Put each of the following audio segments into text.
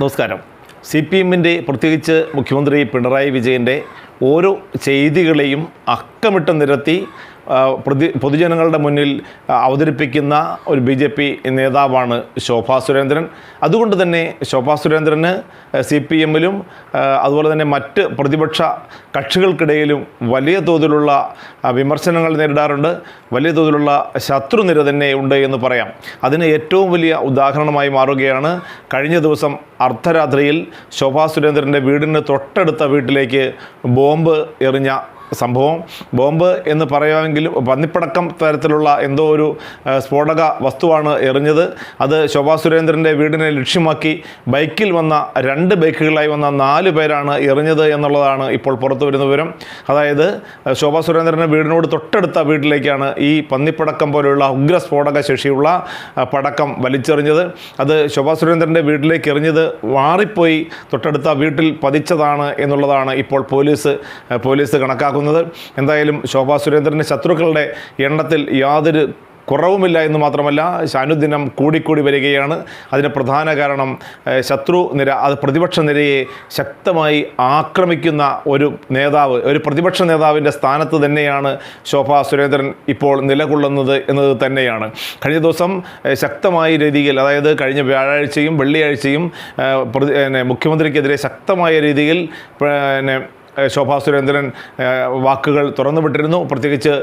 നമസ്കാരം. C P എമ്മിന്റെ പ്രത്യേകിച്ച് മുഖ്യമന്ത്രി പിണറായി വിജയന്റെ ഓരോ ചെയ്തികളെയും അക്കമിട്ട് നിരത്തി പ്രതി പൊതുജനങ്ങളുടെ മുന്നിൽ അവതരിപ്പിക്കുന്ന ഒരു ബി ജെ പി നേതാവാണ് ശോഭാ സുരേന്ദ്രൻ. അതുകൊണ്ട് തന്നെ ശോഭാ സുരേന്ദ്രന് സി പി എമ്മിലും അതുപോലെ തന്നെ മറ്റ് പ്രതിപക്ഷ കക്ഷികൾക്കിടയിലും വലിയ തോതിലുള്ള വിമർശനങ്ങൾ നേരിടാറുണ്ട്. വലിയ തോതിലുള്ള ശത്രുനിര തന്നെ ഉണ്ട് എന്ന് പറയാം. അതിന് ഏറ്റവും വലിയ ഉദാഹരണമായി മാറുകയാണ് കഴിഞ്ഞ ദിവസം അർദ്ധരാത്രിയിൽ ശോഭാ സുരേന്ദ്രന്റെ വീടിന് തൊട്ടടുത്ത വീട്ടിലേക്ക് ബോംബ് എറിഞ്ഞ സംഭവം. ബോംബ് എന്ന് പറയുമെങ്കിലും പന്നിപ്പടക്കം തരത്തിലുള്ള എന്തോ ഒരു സ്ഫോടക വസ്തുവാണ് എറിഞ്ഞത്. അത് ശോഭാ സുരേന്ദ്രന്റെ വീടിനെ ലക്ഷ്യമാക്കി ബൈക്കിൽ വന്ന രണ്ട് ബൈക്കുകളായി വന്ന നാല് പേരാണ് എറിഞ്ഞത് എന്നുള്ളതാണ് ഇപ്പോൾ പുറത്തു വരുന്ന വിവരം. അതായത് ശോഭാ സുരേന്ദ്രന്റെ വീടിനോട് തൊട്ടടുത്ത വീട്ടിലേക്കാണ് ഈ പന്നിപ്പടക്കം പോലെയുള്ള ഉഗ്ര സ്ഫോടക ശേഷിയുള്ള പടക്കം വലിച്ചെറിഞ്ഞത്. അത് ശോഭാ സുരേന്ദ്രന്റെ വീട്ടിലേക്ക് എറിഞ്ഞത് മാറിപ്പോയി തൊട്ടടുത്ത വീട്ടിൽ പതിച്ചതാണ് എന്നുള്ളതാണ് ഇപ്പോൾ പോലീസ് പോലീസ് കണക്കാക്കുന്നത്. എന്തായാലും ശോഭാ സുരേന്ദ്രന്റെ ശത്രുക്കളുടെ എണ്ണത്തിൽ യാതൊരു കുറവുമില്ല എന്ന് മാത്രമല്ല അനുദിനം കൂടിക്കൂടി വരികയാണ്. അതിന് പ്രധാന കാരണം ശത്രു നിര അത് പ്രതിപക്ഷ നിരയെ ശക്തമായി ആക്രമിക്കുന്ന ഒരു നേതാവ് ഒരു പ്രതിപക്ഷ നേതാവിന്റെ സ്ഥാനത്ത് തന്നെയാണ് ശോഭാ സുരേന്ദ്രൻ ഇപ്പോൾ നിലകൊള്ളുന്നത് എന്നത് തന്നെയാണ്. കഴിഞ്ഞ ദിവസം ശക്തമായ രീതിയിൽ അതായത് കഴിഞ്ഞ വ്യാഴാഴ്ചയും വെള്ളിയാഴ്ചയും മുഖ്യമന്ത്രിക്കെതിരെ ശക്തമായ രീതിയിൽ പിന്നെ ശോഭാ സുരേന്ദ്രൻ വാക്കുകൾ തുറന്നുവിട്ടിരുന്നു. പ്രത്യേകിച്ച്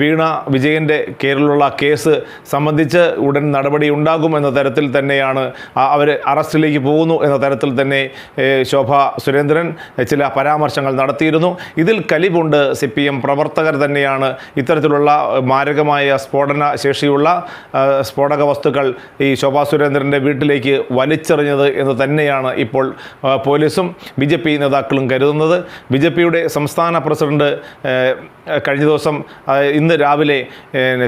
വീണ വിജയന്റെ പേരിലുള്ള കേസ് സംബന്ധിച്ച് ഉടൻ നടപടി ഉണ്ടാകും എന്ന തരത്തിൽ തന്നെയാണ് അവർ അറസ്റ്റിലേക്ക് പോകുന്നു എന്ന തരത്തിൽ തന്നെ ശോഭ സുരേന്ദ്രൻ ചില പരാമർശങ്ങൾ നടത്തിയിരുന്നു. ഇതിൽ കലിപുണ്ട് സി പി എം പ്രവർത്തകർ തന്നെയാണ്. ഇത്തരത്തിലുള്ള മാരകമായ സ്ഫോടന ശേഷിയുള്ള സ്ഫോടക വസ്തുക്കൾ ഈ ശോഭാ സുരേന്ദ്രന്റെ വീട്ടിലേക്ക് വലിച്ചെറിഞ്ഞത് എന്ന് തന്നെയാണ് ഇപ്പോൾ പോലീസും ബി നേതാക്കളും കരുതുന്നത്. ബി ജെ പിയുടെ സംസ്ഥാന പ്രസിഡന്റ് കഴിഞ്ഞ ദിവസം ഇന്ന് രാവിലെ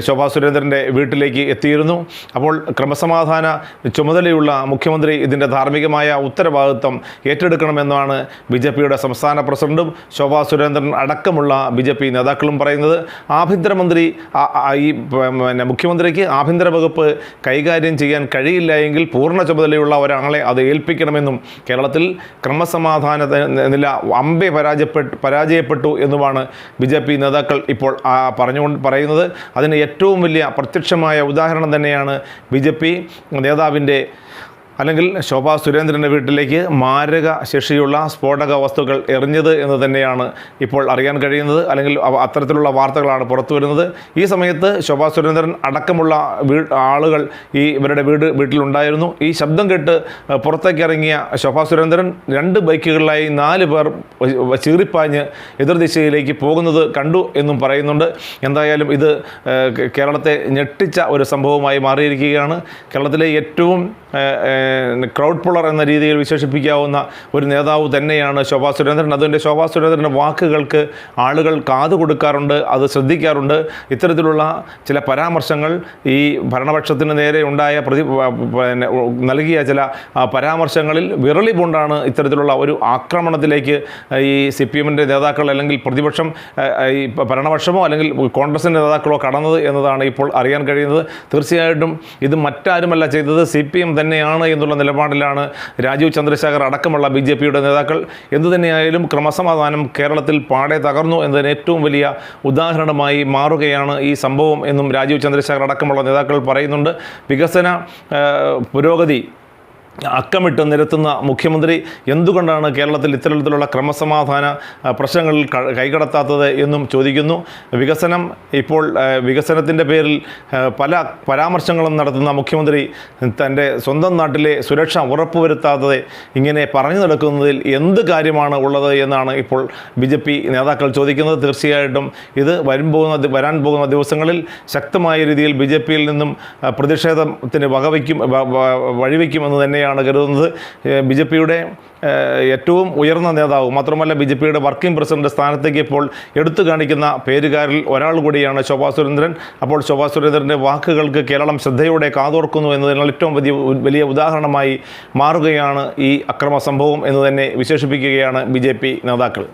ശോഭാ സുരേന്ദ്രന്റെ വീട്ടിലേക്ക് എത്തിയിരുന്നു. അപ്പോൾ ക്രമസമാധാന ചുമതലയുള്ള മുഖ്യമന്ത്രി ഇതിന്റെ ധാർമ്മികമായ ഉത്തരവാദിത്വം ഏറ്റെടുക്കണമെന്നാണ് ബി ജെ പിയുടെ സംസ്ഥാന പ്രസിഡന്റും ശോഭാ സുരേന്ദ്രൻ അടക്കമുള്ള ബി ജെ പി നേതാക്കളും പറയുന്നത്. ആഭ്യന്തരമന്ത്രി ഈ പിന്നെ മുഖ്യമന്ത്രിക്ക് ആഭ്യന്തര വകുപ്പ് കൈകാര്യം ചെയ്യാൻ കഴിയില്ല എങ്കിൽ പൂർണ ചുമതലയുള്ള ഒരാളെ അത് ഏൽപ്പിക്കണമെന്നും കേരളത്തിൽ ക്രമസമാധാന നില അമ്പെ പരാജയപ്പെട്ടു പരാജയപ്പെട്ടു എന്നുമാണ് ബി ജെ പി നേതാക്കൾ ഇപ്പോൾ പറഞ്ഞുകൊണ്ട് പറയുന്നത്. അതിന് ഏറ്റവും വലിയ പ്രത്യക്ഷമായ ഉദാഹരണം തന്നെയാണ് ബി ജെ പി നേതാവിന്റെ അല്ലെങ്കിൽ ശോഭാ സുരേന്ദ്രന്റെ വീട്ടിലേക്ക് മാരക ശേഷിയുള്ള സ്ഫോടക വസ്തുക്കൾ എറിഞ്ഞത് എന്ന് തന്നെയാണ് ഇപ്പോൾ അറിയാൻ കഴിയുന്നത്. അല്ലെങ്കിൽ അത്തരത്തിലുള്ള വാർത്തകളാണ് പുറത്തു വരുന്നത്. ഈ സമയത്ത് ശോഭാ സുരേന്ദ്രൻ അടക്കമുള്ള ആളുകൾ ഈ ഇവരുടെ വീട് വീട്ടിലുണ്ടായിരുന്നു. ഈ ശബ്ദം കേട്ട് പുറത്തേക്ക് ഇറങ്ങിയ ശോഭാ സുരേന്ദ്രൻ രണ്ട് ബൈക്കുകളിലായി നാല് പേർ ചീറിപ്പാഞ്ഞ് എതിർദിശയിലേക്ക് പോകുന്നത് കണ്ടു എന്നും പറയുന്നുണ്ട്. എന്തായാലും ഇത് കേരളത്തെ ഞെട്ടിച്ച ഒരു സംഭവമായി മാറിയിരിക്കുകയാണ്. കേരളത്തിലെ ഏറ്റവും ക്രൗഡ് പുളർ എന്ന രീതിയിൽ വിശേഷിപ്പിക്കാവുന്ന ഒരു നേതാവ് തന്നെയാണ് ശോഭാ സുരേന്ദ്രൻ. അതിന്റെ ശോഭാ സുരേന്ദ്രന്റെ വാക്കുകൾക്ക് ആളുകൾ കാതു കൊടുക്കാറുണ്ട് അത് ശ്രദ്ധിക്കാറുണ്ട്. ഇത്തരത്തിലുള്ള ചില പരാമർശങ്ങൾ ഈ ഭരണപക്ഷത്തിന് നേരെ ഉണ്ടായ പ്രതി നൽകിയ ചില പരാമർശങ്ങളിൽ വിരളി കൊണ്ടാണ് ഇത്തരത്തിലുള്ള ഒരു ആക്രമണത്തിലേക്ക് ഈ സി പി എമ്മിന്റെ നേതാക്കൾ അല്ലെങ്കിൽ പ്രതിപക്ഷം ഈ ഭരണപക്ഷമോ അല്ലെങ്കിൽ കോൺഗ്രസിന്റെ നേതാക്കളോ കടന്നത് എന്നതാണ് ഇപ്പോൾ അറിയാൻ കഴിയുന്നത്. തീർച്ചയായിട്ടും ഇത് മറ്റാരുമല്ല ചെയ്തത് സി പി എം തന്നെയാണ് എന്നുള്ള നിലപാടിലാണ് രാജീവ് ചന്ദ്രശേഖർ അടക്കമുള്ള ബി ജെ പിയുടെ നേതാക്കൾ. എന്തുതന്നെയായാലും ക്രമസമാധാനം കേരളത്തിൽ പാടെ തകർന്നു എന്നതിന് ഏറ്റവും വലിയ ഉദാഹരണമായി മാറുകയാണ് ഈ സംഭവം എന്നും രാജീവ് ചന്ദ്രശേഖർ അടക്കമുള്ള നേതാക്കൾ പറയുന്നുണ്ട്. വികസന പുരോഗതി അക്കമിട്ട് നിരത്തുന്ന മുഖ്യമന്ത്രി എന്തുകൊണ്ടാണ് കേരളത്തിൽ ഇത്തരത്തിലുള്ള ക്രമസമാധാന പ്രശ്നങ്ങളിൽ കൈകടത്താത്തത് എന്നും ചോദിക്കുന്നു. വികസനം ഇപ്പോൾ വികസനത്തിന്റെ പേരിൽ പല പരാമർശങ്ങളും നടത്തുന്ന മുഖ്യമന്ത്രി തന്റെ സ്വന്തം നാട്ടിലെ സുരക്ഷ ഉറപ്പുവരുത്താത്തത് ഇങ്ങനെ പറഞ്ഞു നടക്കുന്നതിൽ എന്ത് കാര്യമാണ് ഉള്ളത് എന്നാണ് ഇപ്പോൾ ബി ജെ പി നേതാക്കൾ ചോദിക്കുന്നത്. തീർച്ചയായിട്ടും ഇത് വരും പോകുന്ന വരാൻ പോകുന്ന ദിവസങ്ങളിൽ ശക്തമായ രീതിയിൽ ബി ജെ പിയിൽ നിന്നും പ്രതിഷേധത്തിന് വകവയ്ക്കും വഴിവെക്കുമെന്ന് വഴിവെക്കുമെന്ന് തന്നെയാണ് കരുതുന്നത്. ബി ജെ പിയുടെ ഏറ്റവും ഉയർന്ന നേതാവ് മാത്രമല്ല ബി ജെ പിയുടെ വർക്കിംഗ് പ്രസിഡന്റ് സ്ഥാനത്തേക്ക് ഇപ്പോൾ എടുത്തു കാണിക്കുന്ന പേരുകാരിൽ ഒരാൾ കൂടിയാണ് ശോഭാ സുരേന്ദ്രൻ. അപ്പോൾ ശോഭാ സുരേന്ദ്രന്റെ വാക്കുകൾക്ക് കേരളം ശ്രദ്ധയോടെ കാതോർക്കുന്നു എന്നതിനുള്ള ഏറ്റവും വലിയ വലിയ ഉദാഹരണമായി മാറുകയാണ് ഈ അക്രമ സംഭവം എന്ന് തന്നെ വിശേഷിപ്പിക്കുകയാണ് ബി നേതാക്കൾ.